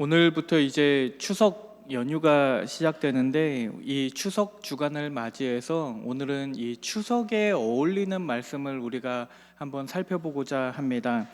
오늘부터 이제 추석 연휴가 시작되는데 이 추석 주간을 맞이해서 오늘은 이 추석에 어울리는 말씀을 우리가 한번 살펴보고자 합니다.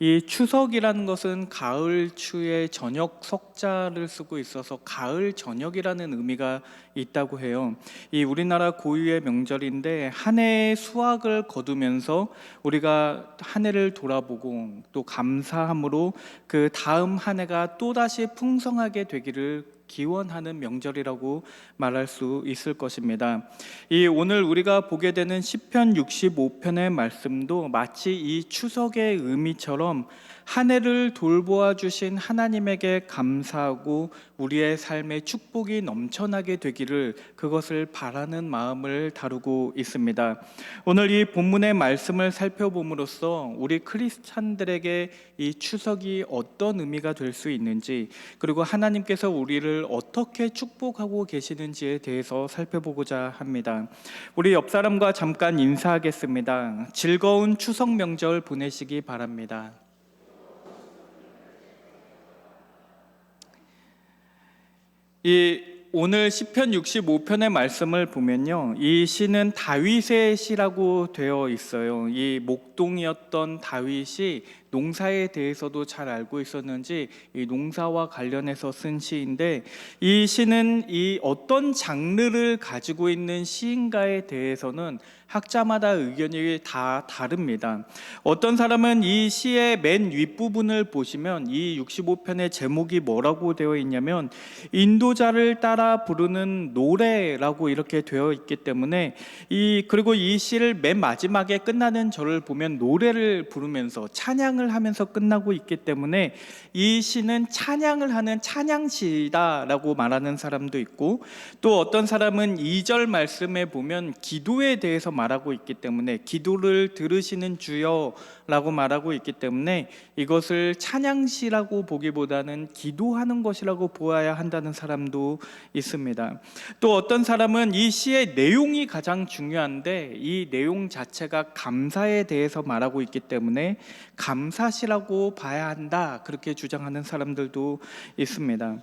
이 추석이라는 것은 가을 추의 저녁 석자를 쓰고 있어서 가을 저녁이라는 의미가 있다고 해요. 이 우리나라 고유의 명절인데 한 해의 수확을 거두면서 우리가 한 해를 돌아보고 또 감사함으로 그 다음 한 해가 또다시 풍성하게 되기를 기원하는 명절이라고 말할 수 있을 것입니다. 이 오늘 우리가 보게 되는 시편 65편의 말씀도 마치 이 추석의 의미처럼 한 해를 돌보아 주신 하나님에게 감사하고 우리의 삶에 축복이 넘쳐나게 되기를 그것을 바라는 마음을 다루고 있습니다. 오늘 이 본문의 말씀을 살펴봄으로써 우리 크리스찬들에게 이 추석이 어떤 의미가 될 수 있는지 그리고 하나님께서 우리를 어떻게 축복하고 계시는지에 대해서 살펴보고자 합니다. 우리 옆 사람과 잠깐 인사하겠습니다. 즐거운 추석 명절 보내시기 바랍니다. 이 오늘 시편 65편의 말씀을 보면요. 이 시는 다윗의 시라고 되어 있어요. 이 목동이었던 다윗이 농사에 대해서도 잘 알고 있었는지 이 농사와 관련해서 쓴 시인데 이 시는 이 어떤 장르를 가지고 있는 시인가에 대해서는 학자마다 의견이 다 다릅니다. 어떤 사람은 이 시의 맨 윗부분을 보시면 이 65편의 제목이 뭐라고 되어 있냐면 인도자를 따라 부르는 노래라고 이렇게 되어 있기 때문에 이 그리고 이 시를 맨 마지막에 끝나는 절을 보면 노래를 부르면서 찬양 을 하면서 끝나고 있기 때문에 이 시는 찬양을 하는 찬양시다라고 말하는 사람도 있고 또 어떤 사람은 2절 말씀에 보면 기도에 대해서 말하고 있기 때문에 기도를 들으시는 주여라고 말하고 있기 때문에 이것을 찬양시라고 보기보다는 기도하는 것이라고 보아야 한다는 사람도 있습니다. 또 어떤 사람은 이 시의 내용이 가장 중요한데 이 내용 자체가 감사에 대해서 말하고 있기 때문에 감 사시라고 봐야 한다 그렇게 주장하는 사람들도 있습니다.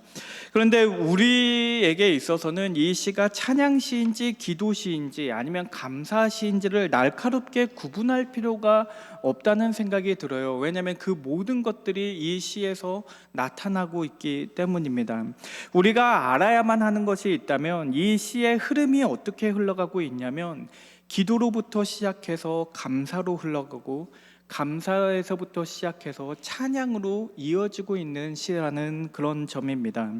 그런데 우리에게 있어서는 이 시가 찬양시인지 기도시인지 아니면 감사시인지를 날카롭게 구분할 필요가 없다는 생각이 들어요. 왜냐하면 그 모든 것들이 이 시에서 나타나고 있기 때문입니다. 우리가 알아야만 하는 것이 있다면 이 시의 흐름이 어떻게 흘러가고 있냐면 기도로부터 시작해서 감사로 흘러가고 감사에서부터 시작해서 찬양으로 이어지고 있는 시라는 그런 점입니다.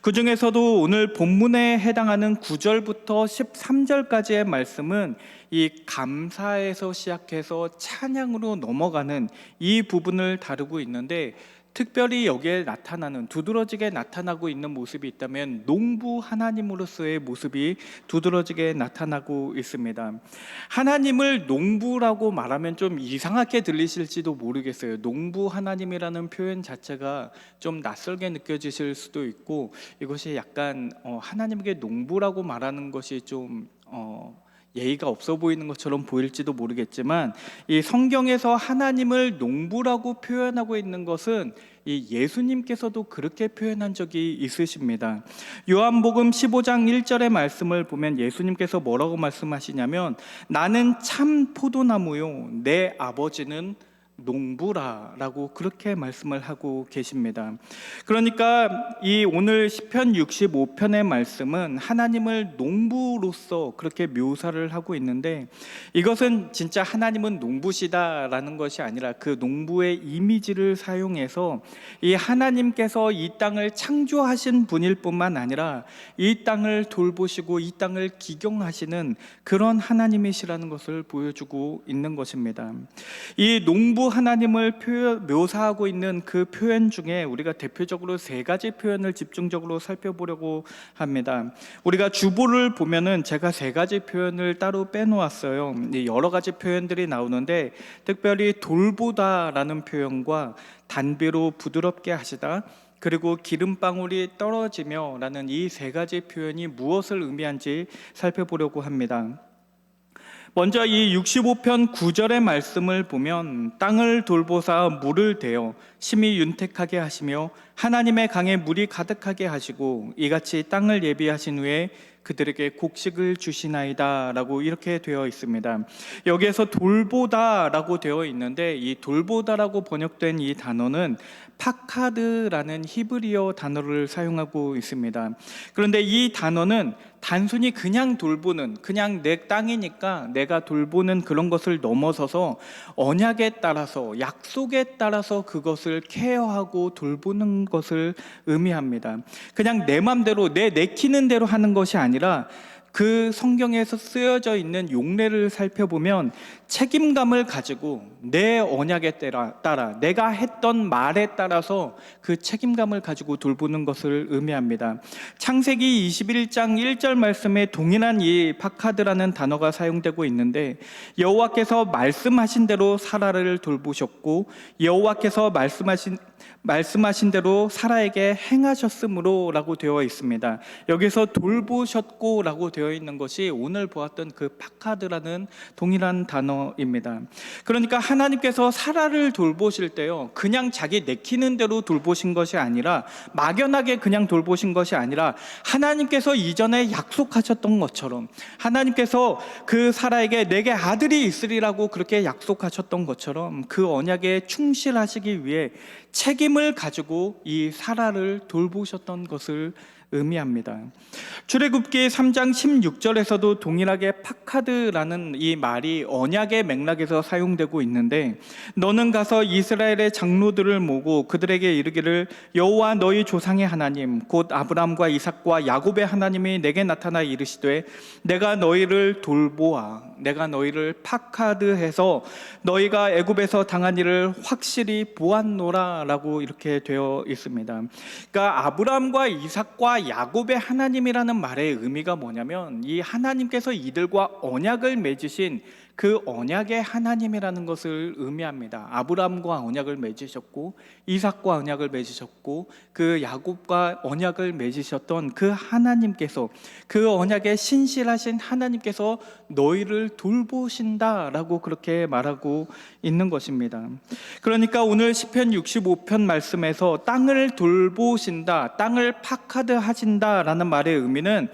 그 중에서도 오늘 본문에 해당하는 9절부터 13절까지의 말씀은 이 감사에서 시작해서 찬양으로 넘어가는 이 부분을 다루고 있는데 특별히 여기에 나타나는 두드러지게 나타나고 있는 모습이 있다면 농부 하나님으로서의 모습이 두드러지게 나타나고 있습니다. 하나님을 농부라고 말하면 좀 이상하게 들리실지도 모르겠어요. 농부 하나님이라는 표현 자체가 좀 낯설게 느껴지실 수도 있고 이것이 약간 어, 하나님에게 농부라고 말하는 것이 좀 어, 예의가 없어 보이는 것처럼 보일지도 모르겠지만 이 성경에서 하나님을 농부라고 표현하고 있는 것은 이 예수님께서도 그렇게 표현한 적이 있으십니다. 요한복음 15장 1절의 말씀을 보면 예수님께서 뭐라고 말씀하시냐면 나는 참 포도나무요 내 아버지는 농부라라고 그렇게 말씀을 하고 계십니다. 그러니까 이 오늘 시편 65편의 말씀은 하나님을 농부로서 그렇게 묘사를 하고 있는데 이것은 진짜 하나님은 농부시다라는 것이 아니라 그 농부의 이미지를 사용해서 이 하나님께서 이 땅을 창조하신 분일 뿐만 아니라 이 땅을 돌보시고 이 땅을 기경하시는 그런 하나님이시라는 것을 보여주고 있는 것입니다. 이 농부 하나님을 표현, 묘사하고 있는 그 표현 중에 우리가 대표적으로 세 가지 표현을 집중적으로 살펴보려고 합니다. 우리가 주보를 보면은 제가 세 가지 표현을 따로 빼놓았어요. 여러 가지 표현들이 나오는데 특별히 돌보다라는 표현과 단비로 부드럽게 하시다. 그리고 기름방울이 떨어지며 라는 이 세 가지 표현이 무엇을 의미한지 살펴보려고 합니다. 먼저 이 65편 9절의 말씀을 보면 땅을 돌보사 물을 대어 심히 윤택하게 하시며 하나님의 강에 물이 가득하게 하시고 이같이 땅을 예비하신 후에 그들에게 곡식을 주시나이다라고 이렇게 되어 있습니다. 여기에서 돌보다라고 되어 있는데 이 돌보다라고 번역된 이 단어는 파카드라는 히브리어 단어를 사용하고 있습니다. 그런데 이 단어는 단순히 그냥 돌보는 그냥 내 땅이니까 내가 돌보는 그런 것을 넘어서서 언약에 따라서 약속에 따라서 그것을 케어하고 돌보는 것을 의미합니다. 그냥 내 맘대로 내 내키는 대로 하는 것이 아니 라 그 성경에서 쓰여져 있는 용례를 살펴보면 책임감을 가지고 내 언약에 따라 내가 했던 말에 따라서 그 책임감을 가지고 돌보는 것을 의미합니다. 창세기 21장 1절 말씀에 동일한 이 파카드라는 단어가 사용되고 있는데 여호와께서 말씀하신 대로 사라를 돌보셨고 여호와께서 말씀하신 말씀하신 대로 사라에게 행하셨으므로라고 되어 있습니다. 여기서 돌보셨고라고 되어 있는 것이 오늘 보았던 그 파카드라는 동일한 단어입니다. 그러니까 하나님께서 사라를 돌보실 때요, 그냥 자기 내키는 대로 돌보신 것이 아니라 막연하게 그냥 돌보신 것이 아니라 하나님께서 이전에 약속하셨던 것처럼 하나님께서 그 사라에게 내게 아들이 있으리라고 그렇게 약속하셨던 것처럼 그 언약에 충실하시기 위해 책 임을 가지고 이 사라를 돌보셨던 것을 의미합니다. 출애굽기 3장 16절에서도 동일하게 파카드라는 이 말이 언약의 맥락에서 사용되고 있는데 너는 가서 이스라엘의 장로들을 모고 그들에게 이르기를 여호와 너희 조상의 하나님 곧 아브라함과 이삭과 야곱의 하나님이 내게 나타나 이르시되 내가 너희를 돌보아 내가 너희를 파카드해서 너희가 애굽에서 당한 일을 확실히 보았노라라고 이렇게 되어 있습니다. 그러니까 아브라함과 이삭과 야곱의 하나님이라는 말의 의미가 뭐냐면 이 하나님께서 이들과 언약을 맺으신 그 언약의 하나님이라는 것을 의미합니다. 아브라함과 언약을 맺으셨고 이삭과 언약을 맺으셨고 그 야곱과 언약을 맺으셨던 그 하나님께서 그 언약에 신실하신 하나님께서 너희를 돌보신다라고 그렇게 말하고 있는 것입니다. 그러니까 오늘 시편 65편 말씀에서 땅을 돌보신다, 땅을 파카드 하신다라는 말의 의미는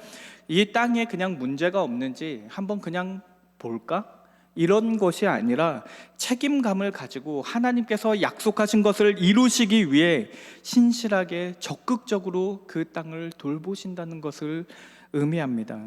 이 땅에 그냥 문제가 없는지 한번 그냥 볼까? 이런 것이 아니라 책임감을 가지고 하나님께서 약속하신 것을 이루시기 위해 신실하게 적극적으로 그 땅을 돌보신다는 것을 의미합니다.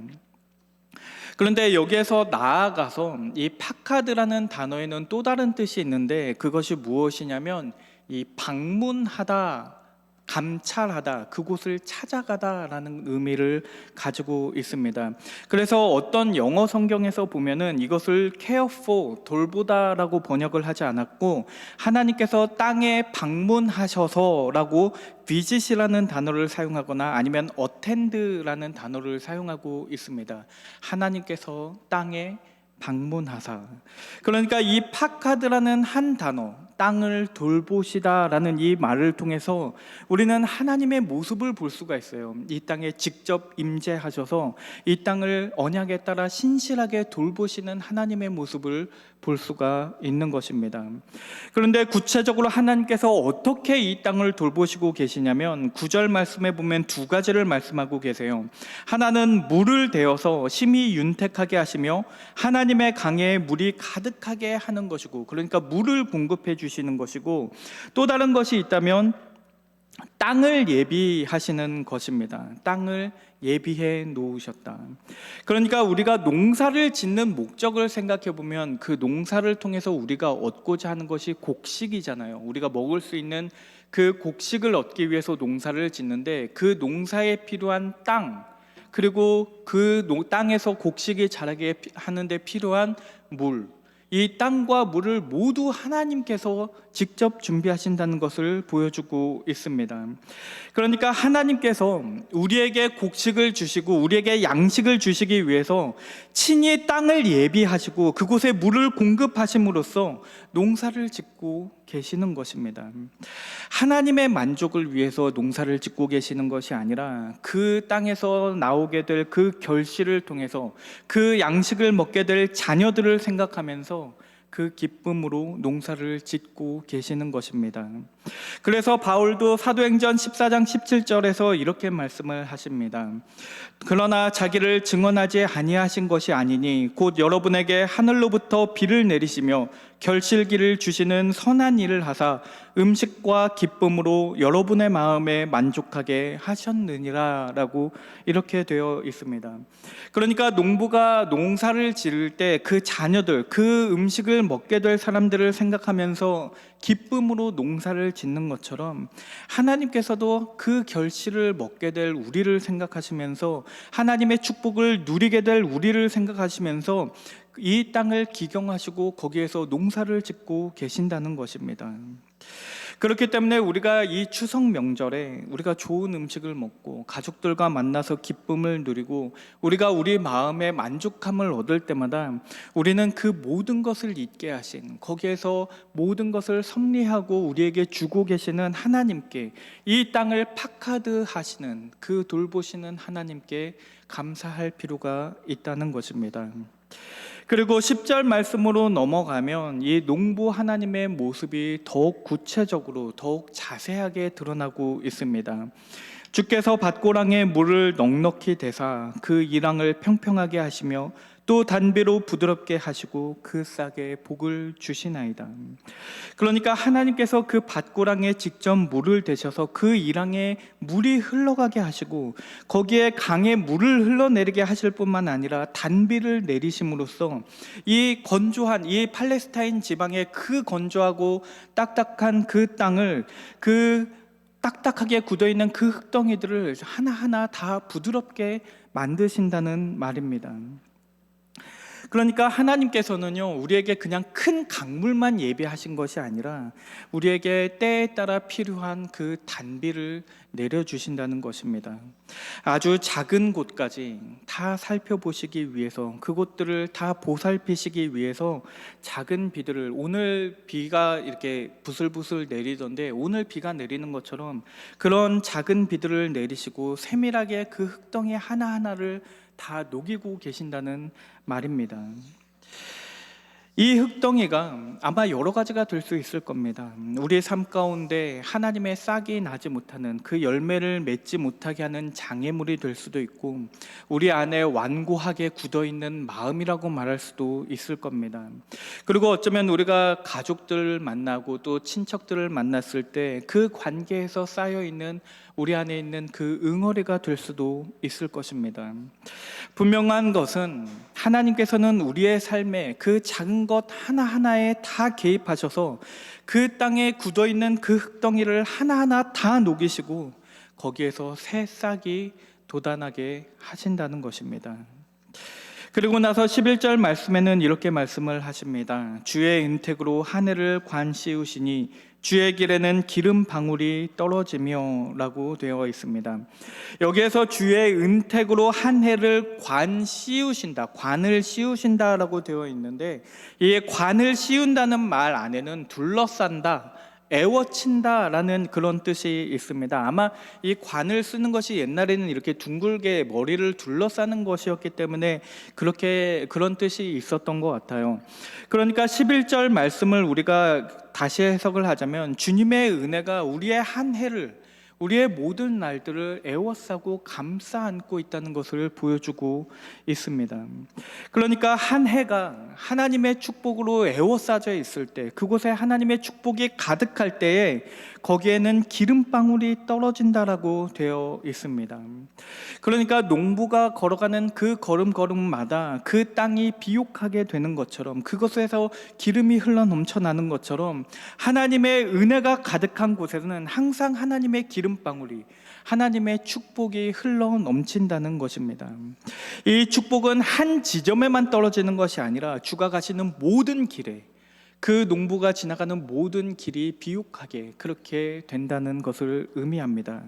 그런데 여기에서 나아가서 이 파카드라는 단어에는 또 다른 뜻이 있는데 그것이 무엇이냐면 이 방문하다 감찰하다, 그곳을 찾아가다라는 의미를 가지고 있습니다. 그래서 어떤 영어 성경에서 보면은 이것을 care for, 돌보다라고 번역을 하지 않았고 하나님께서 땅에 방문하셔서라고 visit이라는 단어를 사용하거나 아니면 attend라는 단어를 사용하고 있습니다. 하나님께서 땅에 방문하사. 그러니까 이 파카드라는 한 단어, 땅을 돌보시다라는 이 말을 통해서 우리는 하나님의 모습을 볼 수가 있어요. 이 땅에 직접 임재하셔서 이 땅을 언약에 따라 신실하게 돌보시는 하나님의 모습을 볼 수가 있는 것입니다. 그런데 구체적으로 하나님께서 어떻게 이 땅을 돌보시고 계시냐면 구절 말씀에 보면 두 가지를 말씀하고 계세요. 하나는 물을 대어서 심히 윤택하게 하시며 하나님의 강에 물이 가득하게 하는 것이고 그러니까 물을 공급해 주 시는 것이고 또 다른 것이 있다면 땅을 예비하시는 것입니다. 땅을 예비해 놓으셨다. 그러니까 우리가 농사를 짓는 목적을 생각해 보면 그 농사를 통해서 우리가 얻고자 하는 것이 곡식이잖아요. 우리가 먹을 수 있는 그 곡식을 얻기 위해서 농사를 짓는데 그 농사에 필요한 땅 그리고 그 농- 땅에서 곡식이 자라게 피- 하는데 필요한 물, 이 땅과 물을 모두 하나님께서 직접 준비하신다는 것을 보여주고 있습니다. 그러니까 하나님께서 우리에게 곡식을 주시고 우리에게 양식을 주시기 위해서 친히 땅을 예비하시고 그곳에 물을 공급하심으로써 농사를 짓고 계시는 것입니다. 하나님의 만족을 위해서 농사를 짓고 계시는 것이 아니라 그 땅에서 나오게 될 그 결실을 통해서 그 양식을 먹게 될 자녀들을 생각하면서 그 기쁨으로 농사를 짓고 계시는 것입니다. 그래서 바울도 사도행전 14장 17절에서 이렇게 말씀을 하십니다. 그러나 자기를 증언하지 아니하신 것이 아니니 곧 여러분에게 하늘로부터 비를 내리시며 결실기를 주시는 선한 일을 하사 음식과 기쁨으로 여러분의 마음에 만족하게 하셨느니라라고 이렇게 되어 있습니다. 그러니까 농부가 농사를 지을 때 그 자녀들, 그 음식을 먹게 될 사람들을 생각하면서 기쁨으로 농사를 짓는 것처럼 하나님께서도 그 결실을 먹게 될 우리를 생각하시면서 하나님의 축복을 누리게 될 우리를 생각하시면서 이 땅을 기경하시고 거기에서 농사를 짓고 계신다는 것입니다. 그렇기 때문에 우리가 이 추석 명절에 우리가 좋은 음식을 먹고 가족들과 만나서 기쁨을 누리고 우리가 우리 마음의 만족함을 얻을 때마다 우리는 그 모든 것을 잊게 하신 거기에서 모든 것을 섭리하고 우리에게 주고 계시는 하나님께 이 땅을 파카드 하시는 그 돌보시는 하나님께 감사할 필요가 있다는 것입니다. 그리고 10절 말씀으로 넘어가면 이 농부 하나님의 모습이 더욱 구체적으로 더욱 자세하게 드러나고 있습니다. 주께서 밭고랑에 물을 넉넉히 대사 그 이랑을 평평하게 하시며 또 단비로 부드럽게 하시고 그 싹에 복을 주시나이다. 그러니까 하나님께서 그 밭고랑에 직접 물을 대셔서 그 이랑에 물이 흘러가게 하시고 거기에 강에 물을 흘러내리게 하실 뿐만 아니라 단비를 내리심으로써 이 건조한 이 팔레스타인 지방의 그 건조하고 딱딱한 그 땅을 그 딱딱하게 굳어 있는 그 흙덩이들을 하나하나 다 부드럽게 만드신다는 말입니다. 그러니까 하나님께서는요, 우리에게 그냥 큰 강물만 예비하신 것이 아니라 우리에게 때에 따라 필요한 그 단비를 내려주신다는 것입니다. 아주 작은 곳까지 다 살펴보시기 위해서 그곳들을 다 보살피시기 위해서 작은 비들을 오늘 비가 이렇게 부슬부슬 내리던데 오늘 비가 내리는 것처럼 그런 작은 비들을 내리시고 세밀하게 그 흙덩이 하나하나를 다 녹이고 계신다는 말입니다. 이 흙덩이가 아마 여러 가지가 될 수 있을 겁니다. 우리의 삶 가운데 하나님의 싹이 나지 못하는 그 열매를 맺지 못하게 하는 장애물이 될 수도 있고, 우리 안에 완고하게 굳어 있는 마음이라고 말할 수도 있을 겁니다. 그리고 어쩌면 우리가 가족들을 만나고 또 친척들을 만났을 때 그 관계에서 쌓여 있는 우리 안에 있는 그 응어리가 될 수도 있을 것입니다. 분명한 것은 하나님께서는 우리의 삶에 그 작은 것 하나하나에 다 개입하셔서 그 땅에 굳어 있는 그 흙덩이를 하나하나 다 녹이시고 거기에서 새 싹이 돋아나게 하신다는 것입니다. 그리고 나서 11절 말씀에는 이렇게 말씀을 하십니다. 주의 은택으로 하늘을 관 씌우시니 주의 길에는 기름 방울이 떨어지며라고 되어 있습니다. 여기에서 주의 은택으로 한 해를 관 씌우신다, 관을 씌우신다라고 되어 있는데 이 관을 씌운다는 말 안에는 둘러싼다, 애워친다라는 그런 뜻이 있습니다. 아마 이 관을 쓰는 것이 옛날에는 이렇게 둥글게 머리를 둘러싸는 것이었기 때문에 그렇게 그런 뜻이 있었던 것 같아요. 그러니까 11절 말씀을 우리가 다시 해석을 하자면 주님의 은혜가 우리의 한 해를 우리의 모든 날들을 애워싸고 감싸 안고 있다는 것을 보여주고 있습니다. 그러니까 한 해가 하나님의 축복으로 애워싸져 있을 때, 그곳에 하나님의 축복이 가득할 때에 거기에는 기름방울이 떨어진다라고 되어 있습니다. 그러니까 농부가 걸어가는 그 걸음걸음마다 그 땅이 비옥하게 되는 것처럼 그것에서 기름이 흘러 넘쳐나는 것처럼 하나님의 은혜가 가득한 곳에는 항상 하나님의 기름방울이 하나님의 축복이 흘러 넘친다는 것입니다. 이 축복은 한 지점에만 떨어지는 것이 아니라 주가 가시는 모든 길에 그 농부가 지나가는 모든 길이 비옥하게 그렇게 된다는 것을 의미합니다.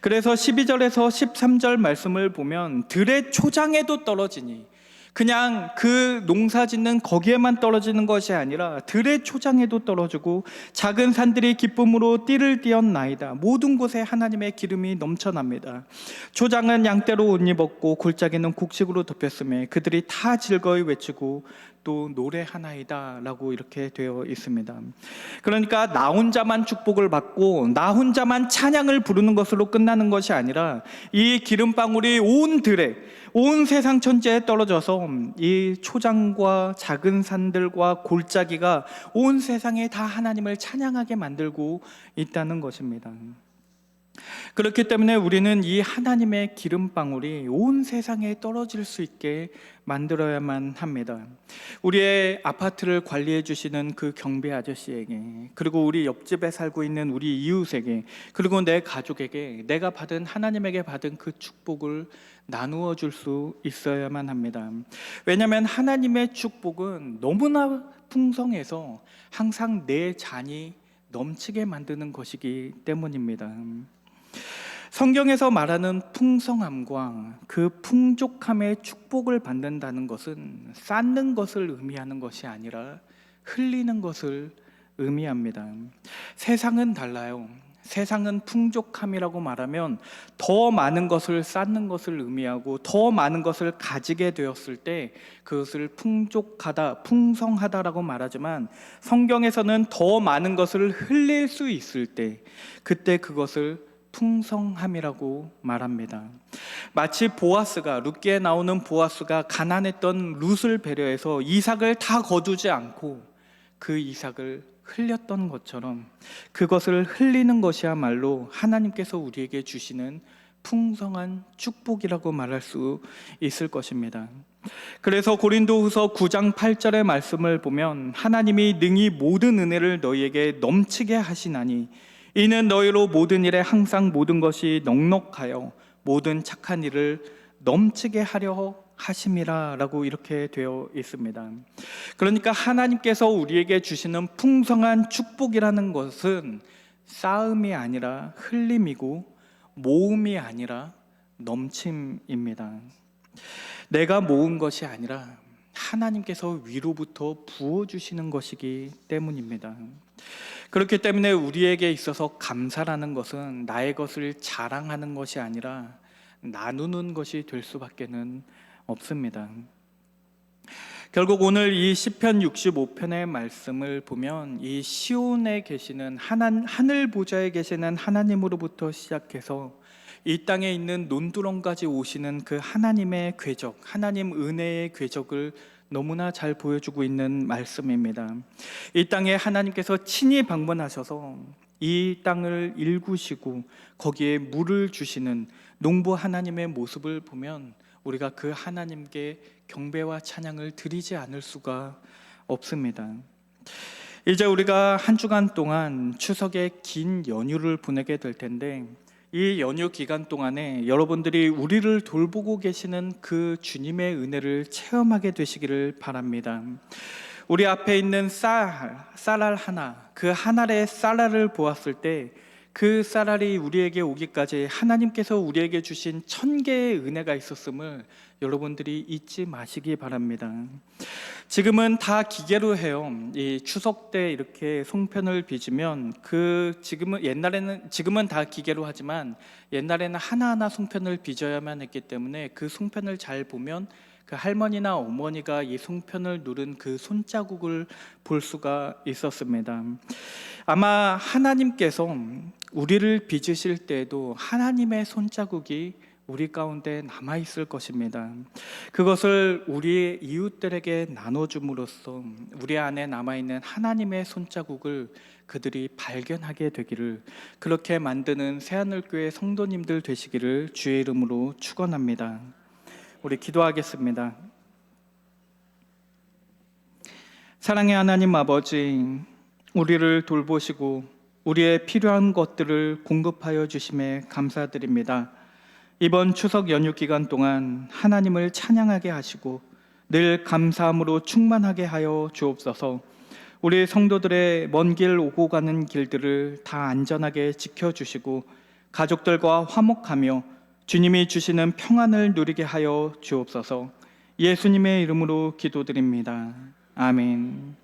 그래서 12절에서 13절 말씀을 보면 들의 초장에도 떨어지니 그냥 그 농사 짓는 거기에만 떨어지는 것이 아니라 들의 초장에도 떨어지고 작은 산들이 기쁨으로 띠를 띄었나이다. 모든 곳에 하나님의 기름이 넘쳐납니다. 초장은 양떼로 옷 입었고 골짜기는 곡식으로 덮였음에 그들이 다 즐거이 외치고 또 노래하나이다 라고 이렇게 되어 있습니다. 그러니까 나 혼자만 축복을 받고 나 혼자만 찬양을 부르는 것으로 끝나는 것이 아니라 이 기름방울이 온 들에 온 세상 천지에 떨어져서 이 초장과 작은 산들과 골짜기가 온 세상에 다 하나님을 찬양하게 만들고 있다는 것입니다. 그렇기 때문에 우리는 이 하나님의 기름방울이 온 세상에 떨어질 수 있게 만들어야만 합니다. 우리의 아파트를 관리해 주시는 그 경비 아저씨에게, 그리고 우리 옆집에 살고 있는 우리 이웃에게, 그리고 내 가족에게 내가 받은 하나님에게 받은 그 축복을 나누어 줄 수 있어야만 합니다. 왜냐하면 하나님의 축복은 너무나 풍성해서 항상 내 잔이 넘치게 만드는 것이기 때문입니다. 성경에서 말하는 풍성함과 그 풍족함의 축복을 받는다는 것은 쌓는 것을 의미하는 것이 아니라 흘리는 것을 의미합니다. 세상은 달라요. 세상은 풍족함이라고 말하면 더 많은 것을 쌓는 것을 의미하고 더 많은 것을 가지게 되었을 때 그것을 풍족하다, 풍성하다라고 말하지만 성경에서는 더 많은 것을 흘릴 수 있을 때 그때 그것을 풍성함이라고 말합니다. 마치 보아스가 룻기에 나오는 보아스가 가난했던 룻을 배려해서 이삭을 다 거두지 않고 그 이삭을 흘렸던 것처럼 그것을 흘리는 것이야말로 하나님께서 우리에게 주시는 풍성한 축복이라고 말할 수 있을 것입니다. 그래서 고린도후서 9장 8절의 말씀을 보면 하나님이 능히 모든 은혜를 너희에게 넘치게 하시나니 이는 너희로 모든 일에 항상 모든 것이 넉넉하여 모든 착한 일을 넘치게 하려 하심이라라고 이렇게 되어 있습니다. 그러니까 하나님께서 우리에게 주시는 풍성한 축복이라는 것은 쌓음이 아니라 흘림이고 모음이 아니라 넘침입니다. 내가 모은 것이 아니라 하나님께서 위로부터 부어 주시는 것이기 때문입니다. 그렇기 때문에 우리에게 있어서 감사라는 것은 나의 것을 자랑하는 것이 아니라 나누는 것이 될 수밖에는 없습니다. 결국 오늘 이 시편 65편의 말씀을 보면 이 시온에 계시는 하나, 하늘 보좌에 계시는 하나님으로부터 시작해서 이 땅에 있는 논두렁까지 오시는 그 하나님의 궤적, 하나님 은혜의 궤적을 너무나 잘 보여주고 있는 말씀입니다. 이 땅에 하나님께서 친히 방문하셔서 이 땅을 일구시고 거기에 물을 주시는 농부 하나님의 모습을 보면 우리가 그 하나님께 경배와 찬양을 드리지 않을 수가 없습니다. 이제 우리가 한 주간 동안 추석의 긴 연휴를 보내게 될 텐데 이 연휴 기간 동안에 여러분들이 우리를 돌보고 계시는 그 주님의 은혜를 체험하게 되시기를 바랍니다. 우리 앞에 있는 쌀, 쌀알 하나, 그 하나의 쌀알을 보았을 때 그 쌀알이 우리에게 오기까지 하나님께서 우리에게 주신 천 개의 은혜가 있었음을 여러분들이 잊지 마시기 바랍니다. 지금은 다 기계로 해요. 이 추석 때 이렇게 송편을 빚으면 그 지금은 옛날에는 지금은 다 기계로 하지만 옛날에는 하나하나 송편을 빚어야만 했기 때문에 그 송편을 잘 보면 그 할머니나 어머니가 이 송편을 누른 그 손자국을 볼 수가 있었습니다. 아마 하나님께서 우리를 빚으실 때에도 하나님의 손자국이 우리 가운데 남아 있을 것입니다. 그것을 우리의 이웃들에게 나눠줌으로써 우리 안에 남아 있는 하나님의 손자국을 그들이 발견하게 되기를 그렇게 만드는 새하늘교회 성도님들 되시기를 주의 이름으로 축원합니다. 우리 기도하겠습니다. 사랑의 하나님 아버지, 우리를 돌보시고 우리의 필요한 것들을 공급하여 주심에 감사드립니다. 이번 추석 연휴 기간 동안 하나님을 찬양하게 하시고 늘 감사함으로 충만하게 하여 주옵소서. 우리 성도들의 먼 길 오고 가는 길들을 다 안전하게 지켜 주시고 가족들과 화목하며 주님이 주시는 평안을 누리게 하여 주옵소서. 예수님의 이름으로 기도드립니다. 아멘.